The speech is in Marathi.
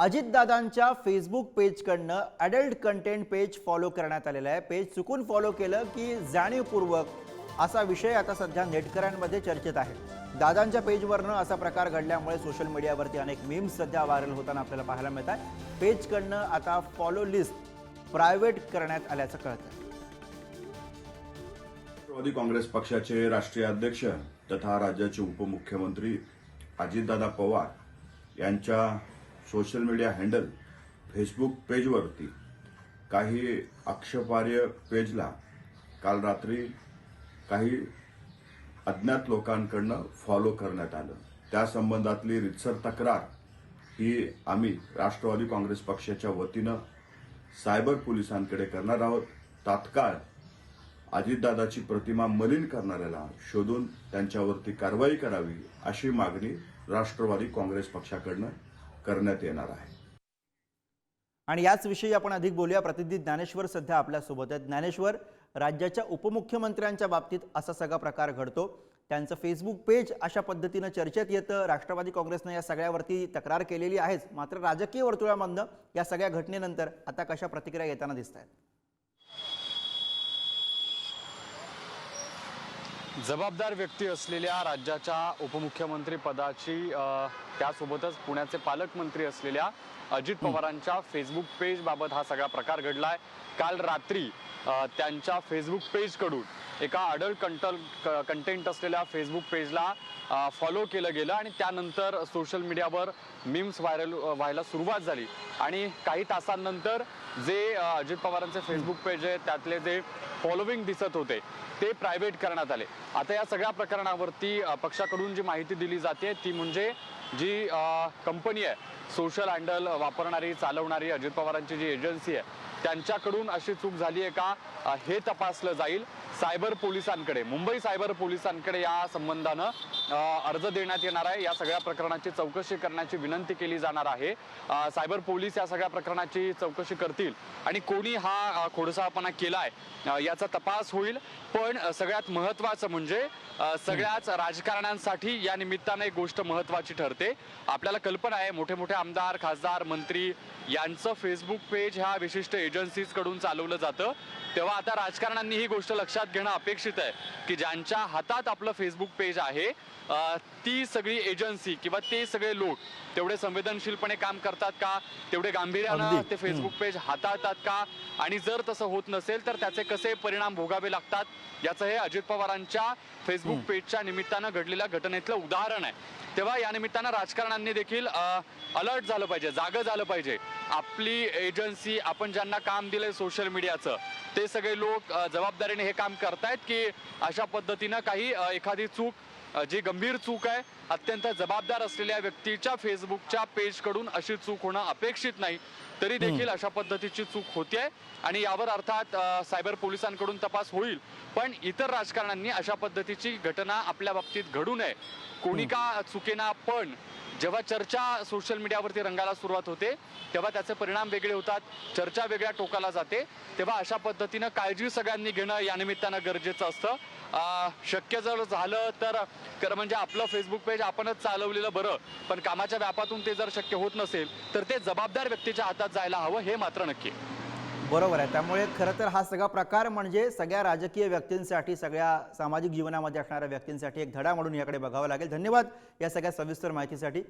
अजितदादांच्या फेसबुक पेजकडनं अडल्ट कंटेंट पेज फॉलो करण्यात आलेलं आहे. पेज चुकून फॉलो केलं की जाणीवपूर्वक असा विषय आता सध्या नेटकऱ्यांमध्ये चर्चेत आहे. दादांच्या पेजवरनं असा प्रकार घडल्यामुळे सोशल मीडियावरती अनेक मीम्स सध्या व्हायरल होताना आपल्याला पाहायला मिळत आहे पेजकडनं आता फॉलो लिस्ट प्रायव्हेट करण्यात आल्याचं कळतं राष्ट्रवादी काँग्रेस पक्षाचे राष्ट्रीय अध्यक्ष तथा राज्याचे उपमुख्यमंत्री अजितदादा पवार यांच्या सोशल मीडिया हँडल फेसबुक पेजवरती काही आक्षेपार्ह पेजला काल रात्री काही अज्ञात लोकांकडनं फॉलो करण्यात आलं. त्या संबंधातली रितसर तक्रार ही आम्ही राष्ट्रवादी काँग्रेस पक्षाच्या वतीनं सायबर पोलिसांकडे करणार आहोत. तात्काळ अजितदादाची प्रतिमा मलिन करणाऱ्याला शोधून त्यांच्यावरती कारवाई करावी अशी मागणी राष्ट्रवादी काँग्रेस पक्षाकडनं करण्यात येणार आहे. आणि याच विषयी आपण अधिक बोलूया. प्रतिनिधी ज्ञानेश्वर सध्या आपल्यासोबत आहेत. ज्ञानेश्वर राज्याच्या उपमुख्यमंत्र्यांच्या बाबतीत असा सगळा प्रकार घडतो. त्यांचं फेसबुक पेज अशा पद्धतीनं चर्चेत येतं. राष्ट्रवादी काँग्रेसनं या सगळ्यावरती तक्रार केलेली आहेच. मात्र राजकीय वर्तुळामधनं या सगळ्या घटनेनंतर आता कशा प्रतिक्रिया येताना दिसत आहेत जबाबदार व्यक्ती असलेल्या राज्याच्या उपमुख्यमंत्री पदाची त्यासोबतच पुण्याचे पालकमंत्री असलेल्या अजित पवारांच्या फेसबुक पेज बाबत हा सगळा प्रकार घडलाय. काल रात्री त्यांच्या फेसबुक पेजकडून एका अडल्ट कंटल कंटेंट असलेल्या फेसबुक पेजला फॉलो केलं गेलं आणि त्यानंतर सोशल मीडियावर मीम्स व्हायरल व्हायला सुरुवात झाली. आणि काही तासांनंतर जे अजित पवारांचे फेसबुक पेज आहे त्यातले जे फॉलोविंग दिसत होते ते प्रायव्हेट करण्यात आले. आता या सगळ्या प्रकरणावरती पक्षाकडून जी माहिती दिली जाते ती म्हणजे जी कंपनी आहे सोशल हँडल वापरणारी चालवणारी अजित पवारांची जी एजन्सी आहे त्यांच्याकडून अशी चूक झाली आहे का? हे तपासलं जाईल. सायबर पोलिसांकडे मुंबई सायबर पोलिसांकडे या संबंधानं अर्ज देण्यात येणार आहे. या सगळ्या प्रकरणाची चौकशी करण्याची विनंती केली जाणार आहे. सायबर पोलीस या सगळ्या प्रकरणाची चौकशी करतील. आणि कोणी हा खोडसाळपणा केलाय याचा तपास होईल. पण सगळ्यात महत्वाचं म्हणजे सगळ्याच राजकारण्यांसाठी या निमित्तानं एक गोष्ट महत्वाची ठरते. आपल्याला कल्पना आहे मोठे मोठे आमदार खासदार मंत्री यांचं फेसबुक पेज ह्या विशिष्ट एजन्सीजकडून चालवलं जातं. तेव्हा आता राजकारण्यांनी ही गोष्ट लक्षात घेणं अपेक्षित आहे की ज्यांच्या हातात आपलं फेसबुक पेज आहे ती सगळी एजन्सी किंवा ते सगळे लोक तेवढे संवेदनशीलपणे काम करतात का? तेवढे गांभीर्यानं. ते फेसबुक पेज हाताळतात का? आणि जर तसं होत नसेल तर त्याचे कसे परिणाम भोगावे लागतात? याचं हे अजित पवारांच्या फेसबुक पेजच्या निमित्तानं घडलेल्या घटनेतलं उदाहरण आहे. तेव्हा या निमित्तानं राजकारण्यांनी देखील अलर्ट झालं पाहिजे. जागं झालं पाहिजे. आपली एजन्सी आपण ज्यांना काम दिलंय सोशल मीडियाचं ते सगळे लोक जबाबदारीने हे काम करतायत की अशा पद्धतीनं काही एखादी चूक जी गंभीर चूक आहे अत्यंत जबाबदार असलेल्या व्यक्तीच्या फेसबुकच्या पेजकडून अशी चूक होणं अपेक्षित नाही. तरी देखील अशा पद्धतीची चूक होतीये आणि यावर अर्थात सायबर पोलिसांकडून तपास होईल. पण इतर राजकारण्यांनी अशा पद्धतीची घटना आपल्या बाबतीत घडू नये. कोणी का चुकेना पण जेव्हा चर्चा सोशल मीडियावरती रंगायला सुरुवात होते तेव्हा त्याचे परिणाम वेगळे होतात चर्चा वेगळ्या टोकाला जाते तेव्हा अशा पद्धतीनं काळजी सगळ्यांनी घेणं या निमित्तानं गरजेचं असतं. शक्य जर झालं तर तर म्हणजे आपलं फेसबुक पेज आपणच चालवलेलं बरं पण कामाच्या व्यापातून ते जर शक्य होत नसेल तर ते जबाबदार व्यक्तीच्या हातात जायला हवं हे मात्र नक्की. बरोबर आहे. त्यामुळे खरं तर हा सगळा प्रकार म्हणजे सगळ्या राजकीय व्यक्तींसाठी सगळ्या सामाजिक जीवनामध्ये असणाऱ्या व्यक्तींसाठी एक धडा म्हणून याकडे बघावं लागेल. धन्यवाद या सगळ्या सविस्तर माहितीसाठी.